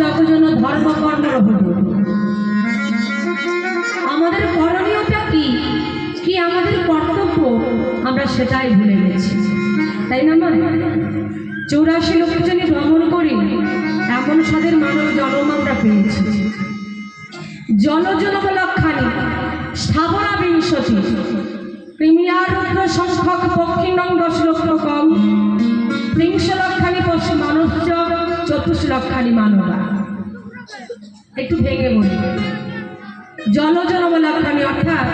জগজন ধর্ম কর্ম আমাদের করণীয়টা কি? কি আমাদের কর্তব্য? আমরা সেটাই ভুলে গেছি। তাই না মা? চৌরাশি লক্ষ ভ্রমণ করি, এমন সাদের মানব জন্ম আমরা পেয়েছি। জলজনম লক্ষানি স্থাবরা বিংশতি, প্রিমিয়ার রুদ্র সংখ্যক পক্ষিণং দশ লক্ষ কম ত্রিংশ লক্ষানি পশু মানুষ চতুর্শ লক্ষানি মানবা। একটু ভেঙে বলি। জলজনম লক্ষানি অর্থাৎ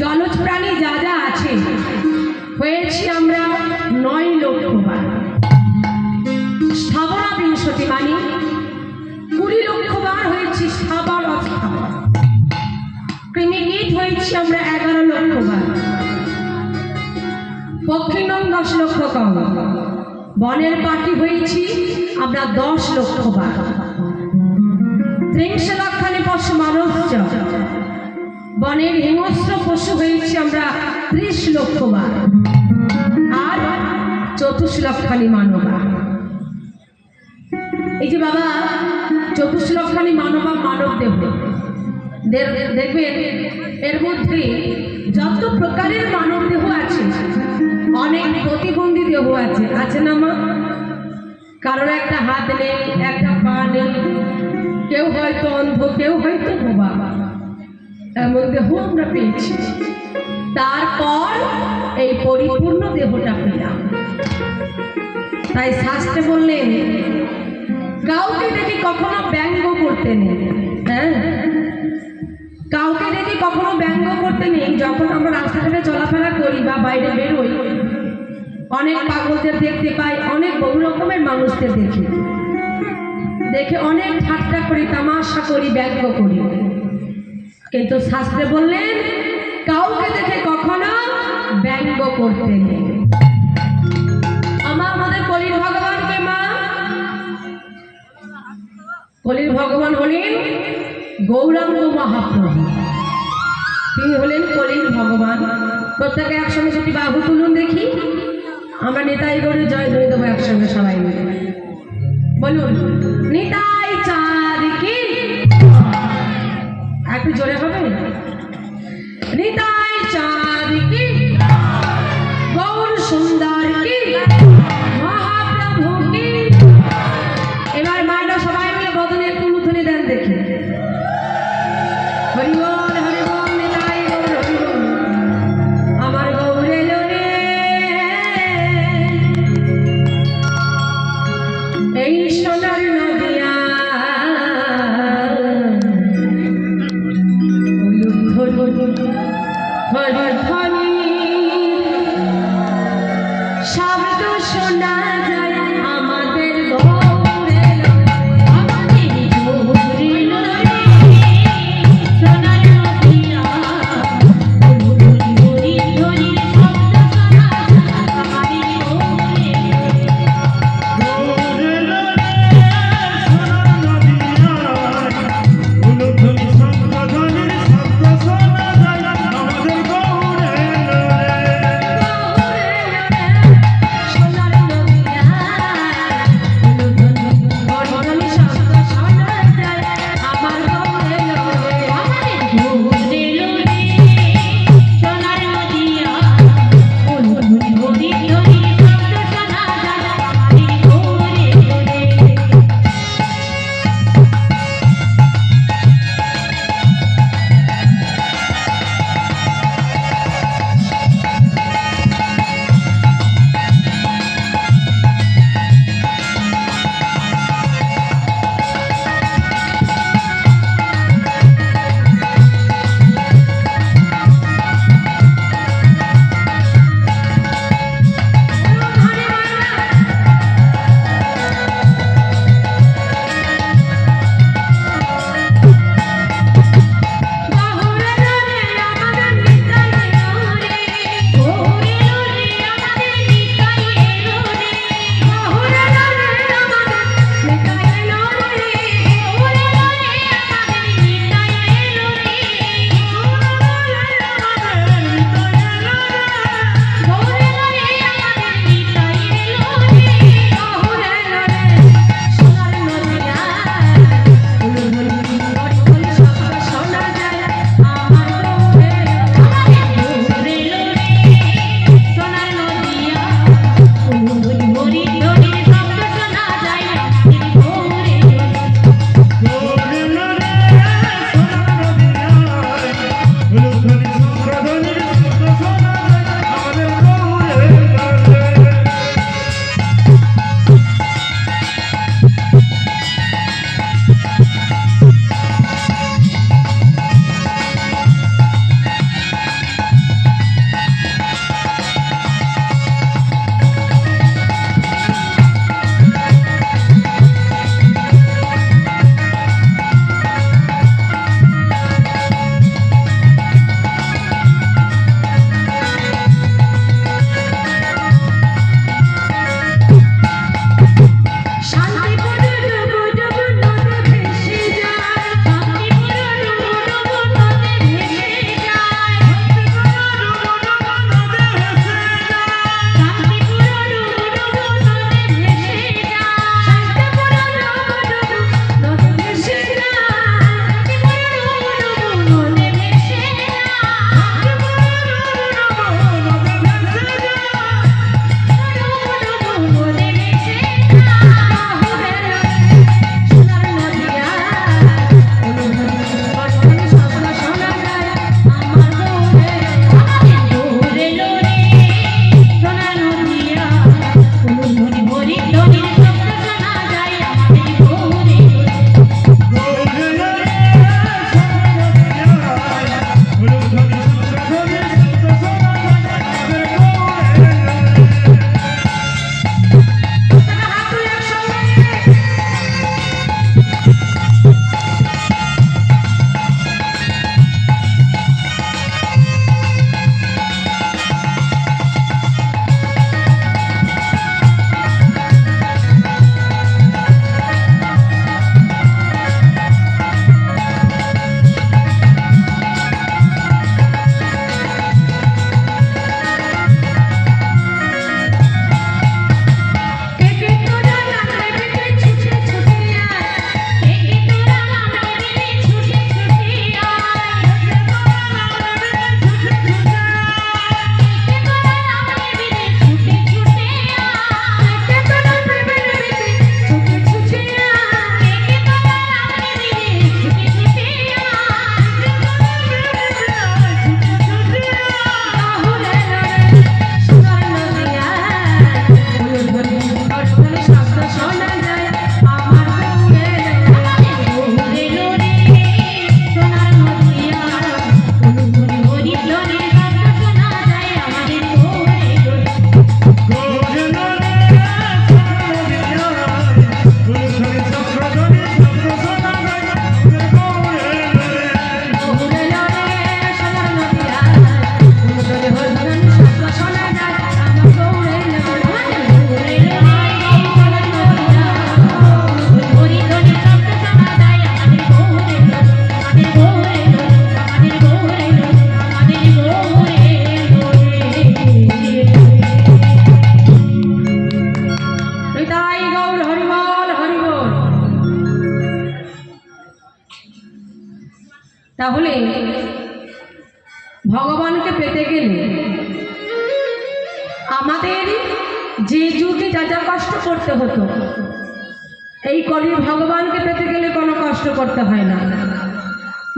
জলজ প্রাণী যা যা আছে, হয়েছি আমরা নয় লক্ষ বার। স্থাবরা বিংশতি মানে কুড়ি লক্ষ বার হয়েছি স্থাবর অস্থাবর। কৃমিকীট হয়েছি আমরা এগারো লক্ষ বার। পক্ষিনং দশ লক্ষ কম। বনের পাখি হয়েছি আমরা দশ লক্ষ বার। ত্রিংশ লক্ষানি পশু মানব বনের হিংস্র পশু হয়েছি আমরা ত্রিশ লক্ষ বার। আর চতুর্শ লক্ষানি মানবা। এই যে বাবা চতুর্শ লক্ষানি মানবা মানব দেব দেখবেন, এর মধ্যে যত প্রকারের মানব দেহ আছে অনেক প্রতিবন্ধী দেহ আছে। আছে না মা? কারোর একটা হাত নেই, একটা পা নেই। কেউ হয়তো অন্ধ, কেউ হয়তো বোবা। এমন দেহ আমরা পেয়েছি। তারপর এই পরিপূর্ণ দেহটা পেলাম। তাই শাস্ত্রে বললেন, কাউকে দেখে কখনো ব্যঙ্গ করতে নেই। হ্যাঁ? কাউকে দেখে কখনো ব্যঙ্গ করতে নেই, যখন আমরা রাস্তাঘাটে চলাফেরা করি বা বাইরে বেরোই, অনেক পাগলদের দেখতে পাই, অনেক বহু রকমের মানুষদের দেখি। দেখে অনেক ঠাট্টা করি, তামাশা করি, ব্যঙ্গ করি। কিন্তু শাস্ত্রে বললেন, কাউকে দেখে কখনো ব্যঙ্গ করতে নেই। আমার আমাদের কলির ভগবানকে মা। কলির ভগবান হলেন গৌরাঙ্গ মহাপ্রভু। তিনি হলেন কলিন ভগবান। প্রত্যেকে একসঙ্গে সেটি বাহু তুলুন দেখি। আমরা নেতাই গড়ে জয় ধরে দেবো একসঙ্গে সবাই মিলে। বলুন, নিতাই চাঁদ কি? একটু জোরে হবে? নিতাই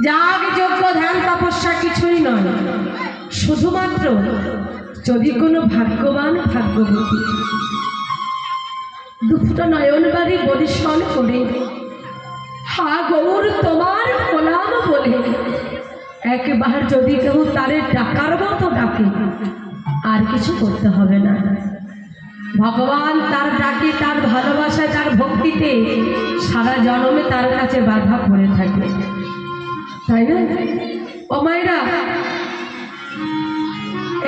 যাগ যোগ্য ধ্যান, তপস্যা কিছুই নয়। শুধুমাত্র যদি কোনো ভাগ্যবান ভাগ্যবতী দুটো নয়ন বাড়ি পরিশ্রম করে, হা গৌর, তোমার গোলাম বলে। একবার যদি কেউ তারে ডাকার মতো ডাকে, আর কিছু করতে হবে না। ভগবান তার ডাকে, তার ভালোবাসায় তার ভক্তিতে সারা জন্মে তার কাছে বাধা পড়ে থাকে। তাই না? ও মায়েরা,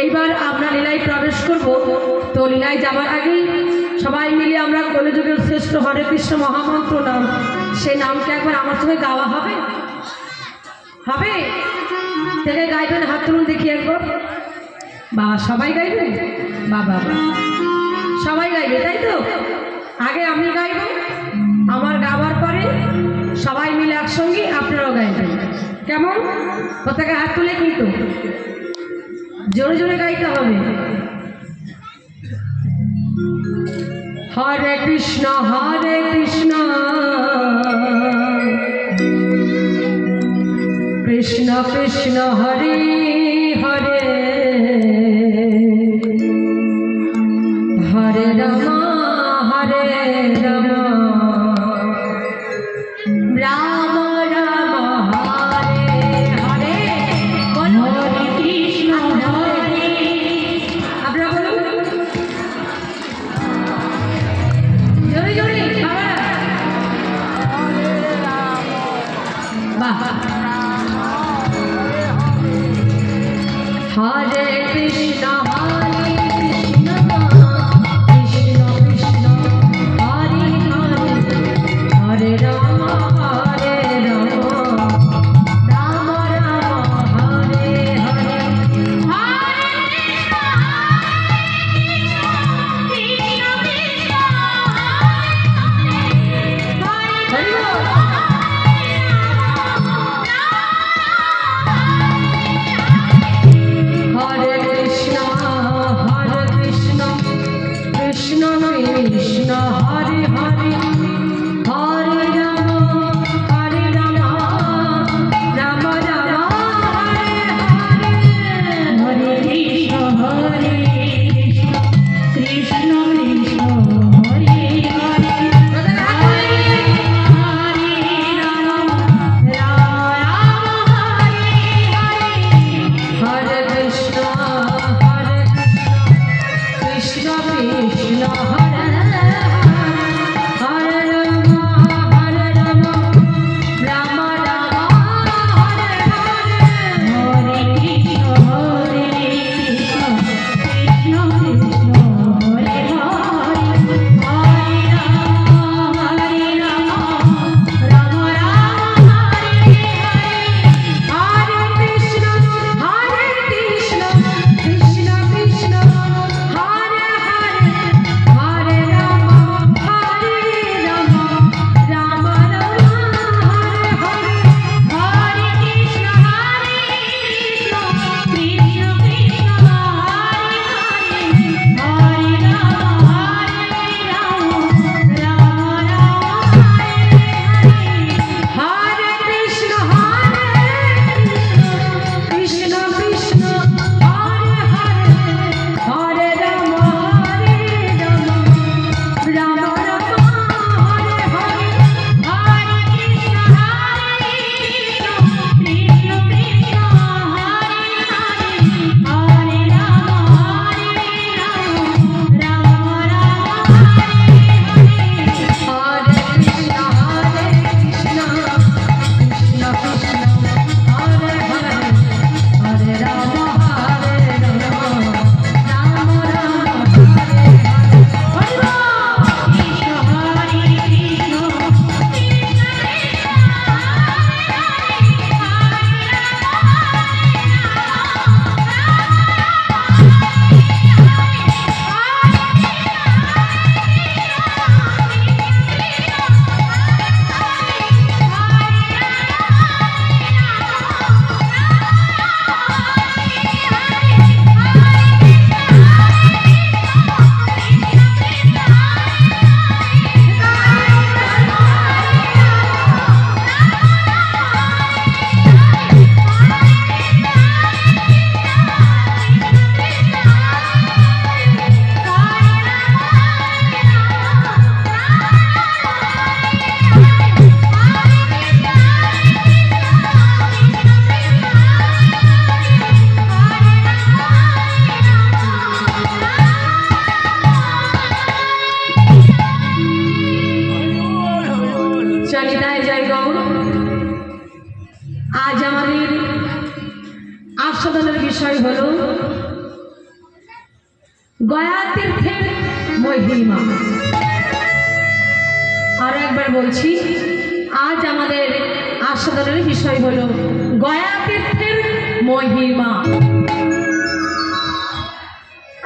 এইবার আমরা লীলায় প্রবেশ করব। তো লীলায় যাবার আগেই সবাই মিলে আমরা কলিযুগের শ্রেষ্ঠ হরে কৃষ্ণ মহামন্ত্র নাম সেই নামকে একবার আমার সঙ্গে গাওয়া হবে? হবে? থেকে গাইবেন, হাত তুলুন দেখি একবার। বা সবাই গাইবে? বা বাবা সবাই গাইবে, তাই তো? আগে আমি গাইব, আমার গাওয়ার পরে সবাই মিলে একসঙ্গে আপনারাও গাইবেন কেমন? প্রত্যেকে হাত তুলে কিন্তু। জোরে জোরে গাইতে হবে। হরে কৃষ্ণ হরে কৃষ্ণ। কৃষ্ণ কৃষ্ণ, হরে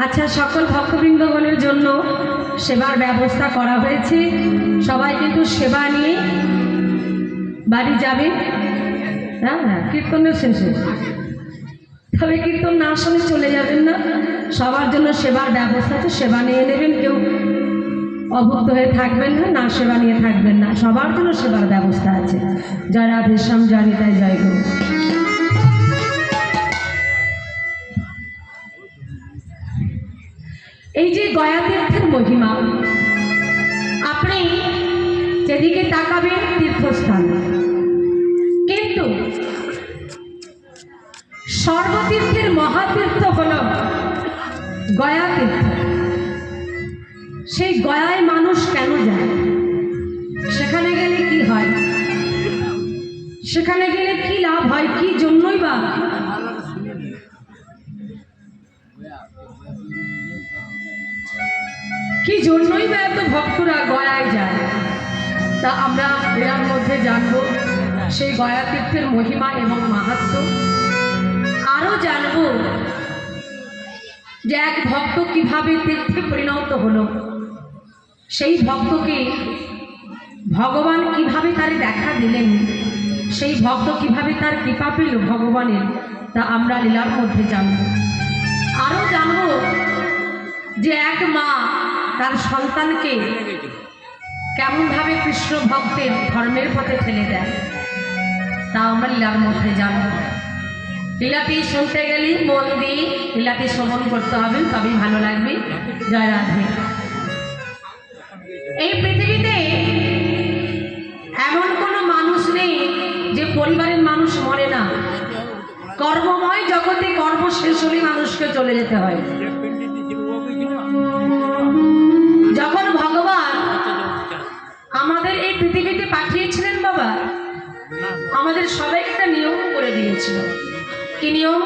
আচ্ছা সকল ভক্তবৃন্দগণের জন্য সেবার ব্যবস্থা করা হয়েছে। সবাই কিন্তু সেবা নিয়ে বাড়ি যাবে। হ্যাঁ হ্যাঁ কীর্তনের শেষে তবে কীর্তন না শুনে চলে যাবেন না। সবার জন্য সেবার ব্যবস্থা আছে, সেবা নিয়ে নেবেন। কেউ অভুক্ত হয়ে থাকবেন না না সেবা নিয়ে থাকবেন না। সবার জন্য সেবার ব্যবস্থা আছে। জয় রাধেশ্যাম, জয় নিতাই, জয় এই যে গয়া তীর্থের মহিমা, আপনি যেদিকে তাকাবেন তীর্থস্থান। কিন্তু সর্বতীর্থের মহাতীর্থ হল গয়া তীর্থ সেই গয়ায় মানুষ কেন যায়? সেখানে গেলে কি হয়? সেখানে গেলে কি লাভ হয়? কি জন্যই বা জন্যই বা এত ভক্তরা গয়ায় যায়। তা আমরা এর মধ্যে জানব, সেই গয়া তীর্থের মহিমা এবং মাহাত্ম। আরও জানব যে এক ভক্ত কীভাবে তীর্থে পরিণত হলো। সেই ভক্তকে ভগবান কীভাবে তারে দেখা দিলেন, সেই ভক্ত কীভাবে তার কৃপা পেল ভগবানের, তা আমরা লীলার মধ্যে জানব। আরও জানব যে এক মা তার সন্তানকে কেমনভাবে কৃষ্ণ ভক্তের ধর্মের পথে ঠেলে দেয় তা আমরা লীলার মধ্যে জানব। লীলাটি শুনতে গেলে মন দিয়ে লীলাটি শ্রবণ করতে হবে, তবেই ভালো লাগবে। জয় রাধে। এই পৃথিবীতে এমন কোনো মানুষ নেই যে পরিবারের মানুষ মরে না। কর্মময় জগতে কর্ম শেষ হলে মানুষকে চলে যেতে হয়। পাঠিয়েছিলেন বাবা? আমাদের সবাই একটা নিয়ম করে দিয়েছিল। কি নিয়ম?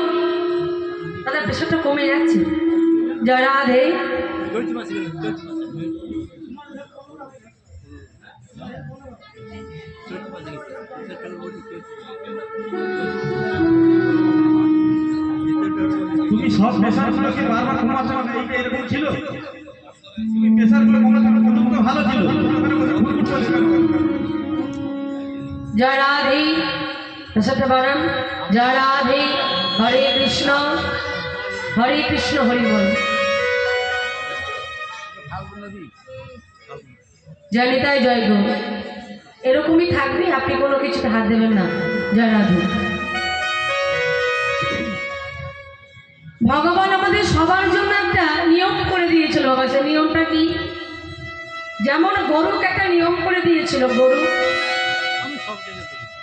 তাদের প্রেশারটা কমে যাচ্ছে। জয় রাধে। তুমি সব প্রেশারগুলোকে বারবার এরকম ছিল? জয় রাধে। সত্যবারম জয় রাধে। হরে কৃষ্ণ হরে কৃষ্ণ, হরি বল। জয় নিতাই, জয় গো। এরকমই থাকবে, আপনি কোনো কিছুতে হাত দেবেন না। জয় রাধে। ভগবান আমাদের সবার জন্য একটা নিয়ম করে দিয়েছিল বাবা সে নিয়মটা কি? যেমন গরুকে একটা নিয়ম করে দিয়েছিল, গরু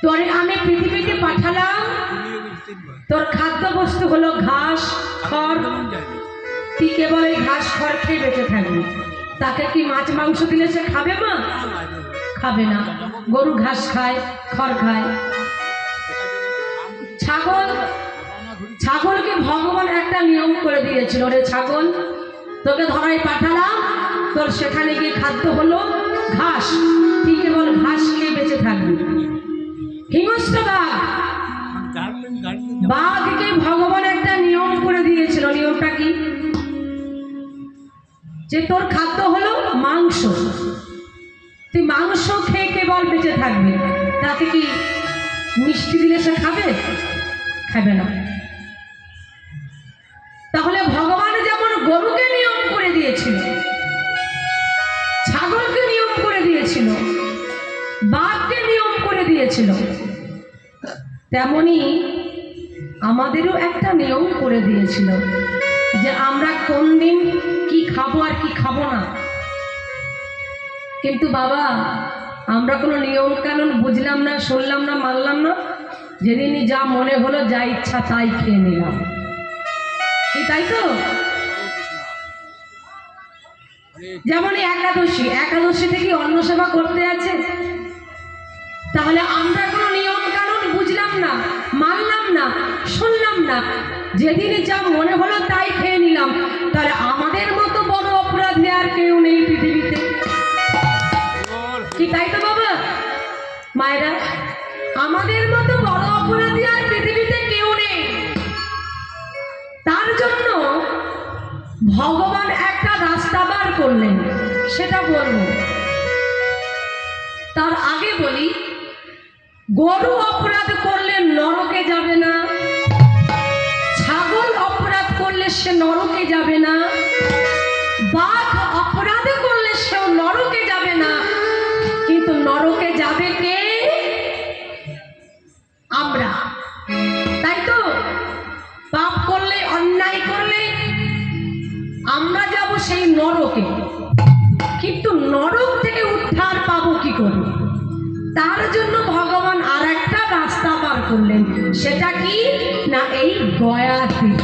তোরে আমি পৃথিবীতে পাঠালাম। তোর খাদ্য বস্তু হলো ঘাস, খড়। তুই কেবল এই ঘাস, খড় খেয়ে বেঁচে থাকবি। তাকে কি মাছ, মাংস দিলে সে খাবে মা? খাবে না। গরু ঘাস খায়, খড় খায়। ছাগল, ছাগলকে ভগবান একটা নিয়ম করে দিয়েছিল রে ছাগল। তোকে ধরাই পাঠালাম। তোর সেখানে গিয়ে খাদ্য হলো ঘাস। তুই কেবল ঘাস খেয়ে বেঁচে থাকবি। বাঘকে ভগবান একটা নিয়ম করে দিয়েছিল। নিয়মটা কি? যে তোর খাদ্য হলো মাংস। তুই মাংস খেয়ে কেবল বেঁচে থাকবি। তাকে কি মিষ্টি দিলে সে খাবে? খাবে না। তাহলে ভগবান যেমন গরুকে নিয়ম করে দিয়েছিল, ছাগলকে নিয়ম করে দিয়েছিল, বাঘকে নিয়ম করে দিয়েছিল তেমনি আমাদেরও একটা নিয়ম করে দিয়েছিল যে আমরা কোন দিন কি খাব আর কি খাব না। কিন্তু বাবা, আমরা কোনো নিয়ম কানুন বুঝলাম না, শুনলাম না, মানলাম না। যেদিনই যা মনে হলো, যা ইচ্ছা তাই খেয়ে নিলাম। এই তাই তো? যেমন একাদশী একাদশীতে কি অন্ন সেবা করতে আছে। তাহলে আমরা কোনো নিয়ম বুঝলাম না, মানলাম না, শুনলাম না। যেদিনে যা মনে হলো তাই খেয়ে নিলাম। তাহলে আমাদের মতো বড় অপরাধী আর কেউ নেই পৃথিবীতে। কি তাই তো বাবা? মায়েরা, আমাদের মতো বড় অপরাধী আর পৃথিবীতে কেউ নেই। তার জন্য ভগবান একটা রাস্তা বার করলেন, সেটা বলব। তার আগে বলি গরু অপরাধ করলে নরকে যাবে না। ছাগল অপরাধ করলে সে নরকে যাবে না। বাঘ অপরাধ করলে সেও নরকে যাবে না। কিন্তু নরকে যাবে কে? আমরা। তাই তো? পাপ করলে, অন্যায় করলে আমরা যাব সেই নরকে। কিন্তু নরক থেকে উদ্ধার পাবো কি করে? তার জন্য করলেন। সেটা কি? না, এই গয়া তীর্থ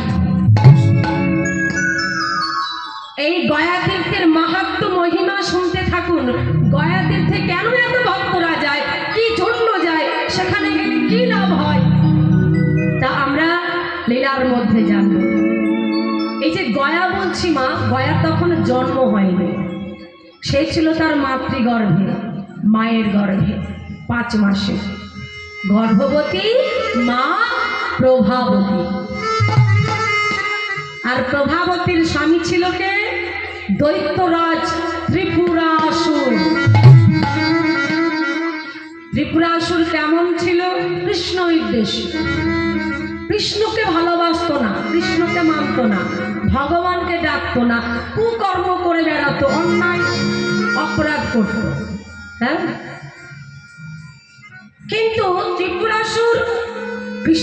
এই গয়া তীর্থের মাহাত্ম মহিমা শুনতে থাকুন। গয়া তীর্থে কেন এত ভক্তরা যায়? কি জন্য যায়? সেখানে গেলে কি লাভ হয়? তা আমরা লীলার মধ্যে জানব। এই যে গয়া বলছি মা, গয়া তখন জন্ম হয়নি। সে ছিল তার মাতৃগর্ভে, মায়ের গর্ভে, পাঁচ মাসে। গর্ভবতী, মা, প্রভাবতী। আর প্রভাবতীর স্বামী ছিল কে? দৈত্যরাজ ত্রিপুরাসুর। ত্রিপুরাসুর কেমন ছিল? কৃষ্ণ উদ্দেশ্য কৃষ্ণকে ভালোবাসতো না, কৃষ্ণকে মানত না, ভগবানকে ডাকতো না, কুকর্ম করে বেড়াতো, অন্যায়, অপরাধ করত। হ্যাঁ?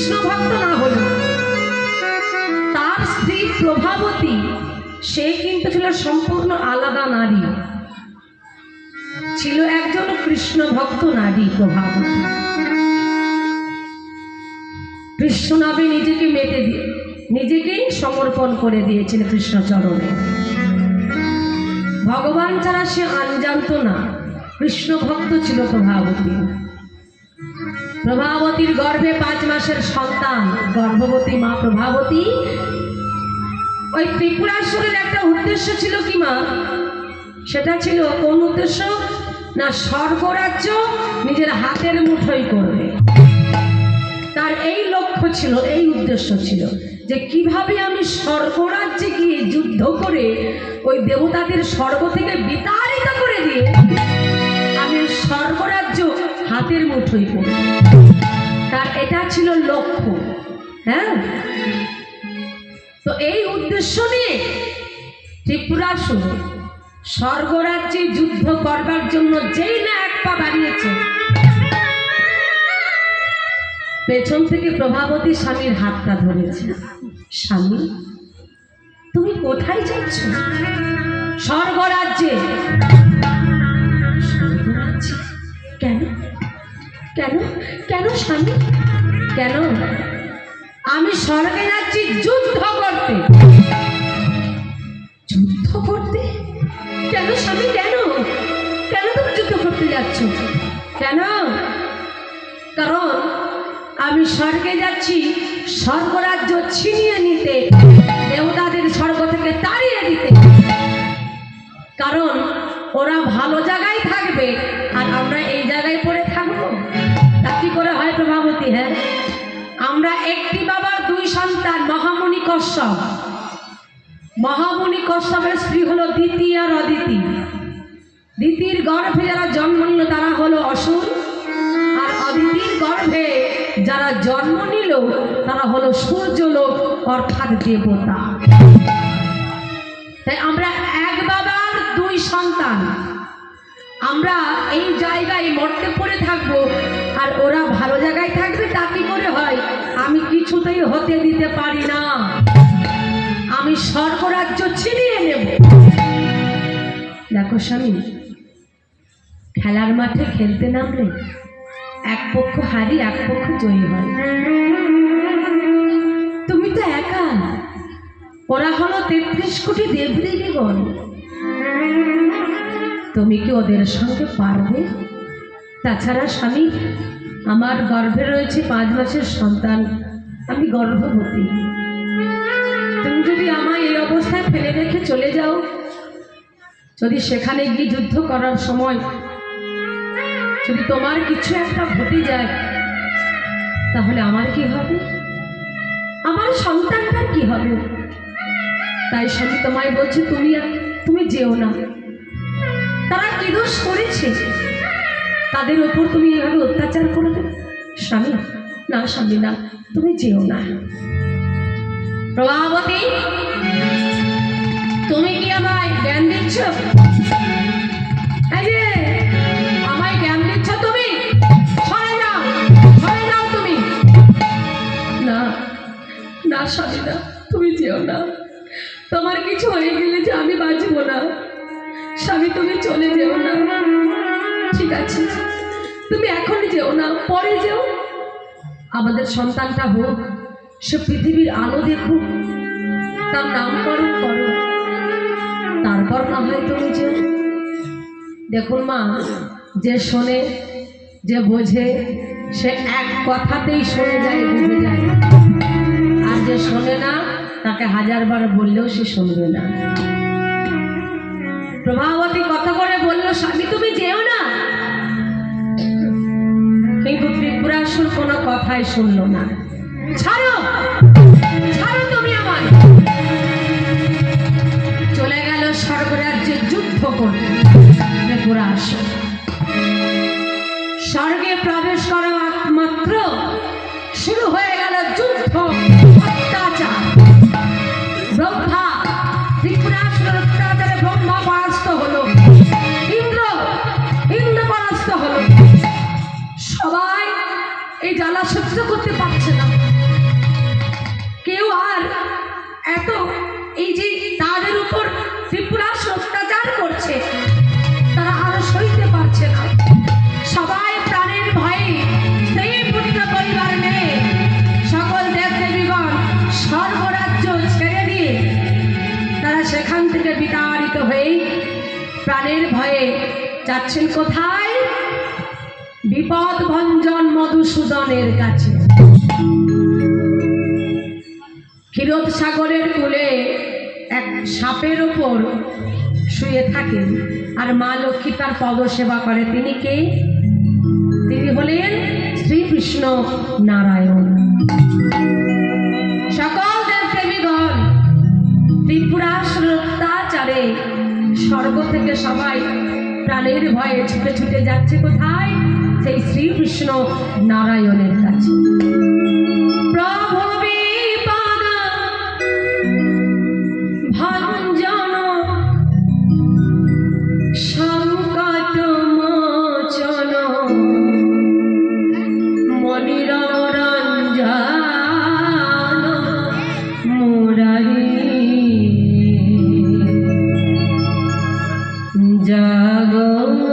কৃষ্ণ ভক্ত না হলো। তার স্ত্রী প্রভাবতী, সে কিন্তু ছিল সম্পূর্ণ আলাদা নারী। ছিল একজন কৃষ্ণ ভক্ত নারী প্রভাবতী। কৃষ্ণ নিজেকে মেতে দিয়ে, নিজেকেই সমর্পণ করে দিয়েছেন কৃষ্ণচরণে। ভগবান ছাড়া সে আন জানত না কৃষ্ণ ভক্ত ছিল প্রভাবতী। প্রভাবতীর গর্ভে পাঁচ মাসের সন্তান। গর্ভবতী মা, প্রভাবতী। ওই ত্রিপুরাসুরের একটা উদ্দেশ্য ছিল কি মা? সেটা ছিল কোন উদ্দেশ্য? না, স্বর্গরাজ্য নিজের হাতের মুঠোই করবে। তার এই লক্ষ্য ছিল, এই উদ্দেশ্য ছিল যে কীভাবে আমি স্বর্গরাজ্যে গিয়ে যুদ্ধ করে ওই দেবতাদের স্বর্গ থেকে বিতাড়িত করে দিয়ে হাতের মুঠোই করব তার এটা ছিল লক্ষ্য হ্যাঁ? তো এই উদ্দেশ্য নিয়ে ত্রিপুরাসুর স্বর্গরাজ্যে যুদ্ধ করবার জন্য যেই না এক পা বাড়িয়েছে, পেছন থেকে প্রভাবতী স্বামীর হাতটা ধরেছে। স্বামী, তুমি কোথায় যাচ্ছ? স্বর্গরাজ্যে। স্বর্গরাজ্যে? কেন? কেন? কেন স্বামী? কেন? আমি স্বর্গে যাচ্ছি যুদ্ধ করতে। যুদ্ধ করতে? কেন স্বামী? কেন? কেন তুমি যুদ্ধ করতে যাচ্ছ? কেন? কারণ আমি স্বর্গে যাচ্ছি, স্বর্গরাজ্য ছিনিয়ে নিতে, দেবতাদের স্বর্গ থেকে তাড়িয়ে দিতে। কারণ ওরা ভালো জায়গায় থাকবে, আর আমরা সন্তান মহামণি কশ্যপ। মহামণি কশ্যপের স্ত্রী হলো দিতি আর অদিতি দিতির গর্ভে যারা জন্ম নিল, তারা হলো অসুর। আর অদিতির গর্ভে যারা জন্ম নিল, তারা হলো সূর্যলোক অর্থাৎ দেবতা। তাই আমরা এক বাবার দুই সন্তান আমরা এই জায়গায় মরতে পড়ে থাকব। আর ওরা ভালো জায়গায় থাকবে তা কি করে হয়? আমি কিছুতেই হতে দিতে পারি না। আমি স্বর্গরাজ্য ছিনিয়ে নেব। দেখো স্বামী, খেলার মাঠে খেলতে নামলে এক পক্ষ হারি, এক পক্ষ জয়ী হয়। তুমি তো একা। ওরা হলো তেত্রিশ কোটি দেবদেবীগণ। তুমি কি ওদের সঙ্গে পারবে? তাছাড়া স্বামী, আমার গর্ভে রয়েছে পাঁচ মাসের সন্তান। আমি গর্ভবতী। তুমি যদি আমায় এই অবস্থায় ফেলে রেখে চলে যাও, যদি সেখানে গিয়ে যুদ্ধ করার সময় যদি তোমার কিছু একটা ঘটে যায়, তাহলে আমার কি হবে? আমার সন্তানটার কি হবে? তাই স্বামী তোমায় বলছে, তুমি তুমি যেও না। তারা কি দোষ করেছে? তাদের ওপর তুমি এভাবে অত্যাচার করবে? স্বামী, না স্বামী, না, তুমি যেও না। প্রভাবতী, তুমি কি আমায় জ্ঞান দিচ্ছ? আমায় জ্ঞান দিচ্ছ তুমি? যাও তুমি। না না স্বামী, না, তুমি যেও না। তোমার কিছু হয়ে গেলে যে আমি বাঁচবো না। স্বামী, তুমি চলে যেও না। ঠিক আছে, তুমি এখন যেও না, পরে যেও। আমাদের সন্তানটা হোক, সে পৃথিবীর আলো দেখুক, তার নামকরণ করো তারপর না হয় তুমি যেও। দেখুন মা, যে শোনে, যে বোঝে, সে এক কথাতেই শুনে যায়, বুঝে যায়। আর যে শোনে না, তাকে হাজারবার বললেও সে শুনবে না। প্রভাবতী কথা করে বলল, স্বামী, তুমি যেও না। কিন্তু ত্রিপুরাসুর কোনো কথাই শুনলো না। ছাড়ো! যাচ্ছেন কোথায়? বিপদ ভঞ্জন মধুসূদনের কাছে। ক্ষীরোদ সাগরের কূলে এক সাপের ওপর শুয়ে থাকেন, আর মা লক্ষ্মী তার পদ সেবা করে। তিনি কে? তিনি হলেন শ্রীকৃষ্ণ নারায়ণ। সকল দেবদেবীগণ ত্রিপুরাসুর অত্যাচারে স্বর্গ থেকে সবাই প্রাণের ভয়ে ছুটে ছুটে যাচ্ছে কোথায়? সেই শ্রীকৃষ্ণ নারায়ণের কাছে। Om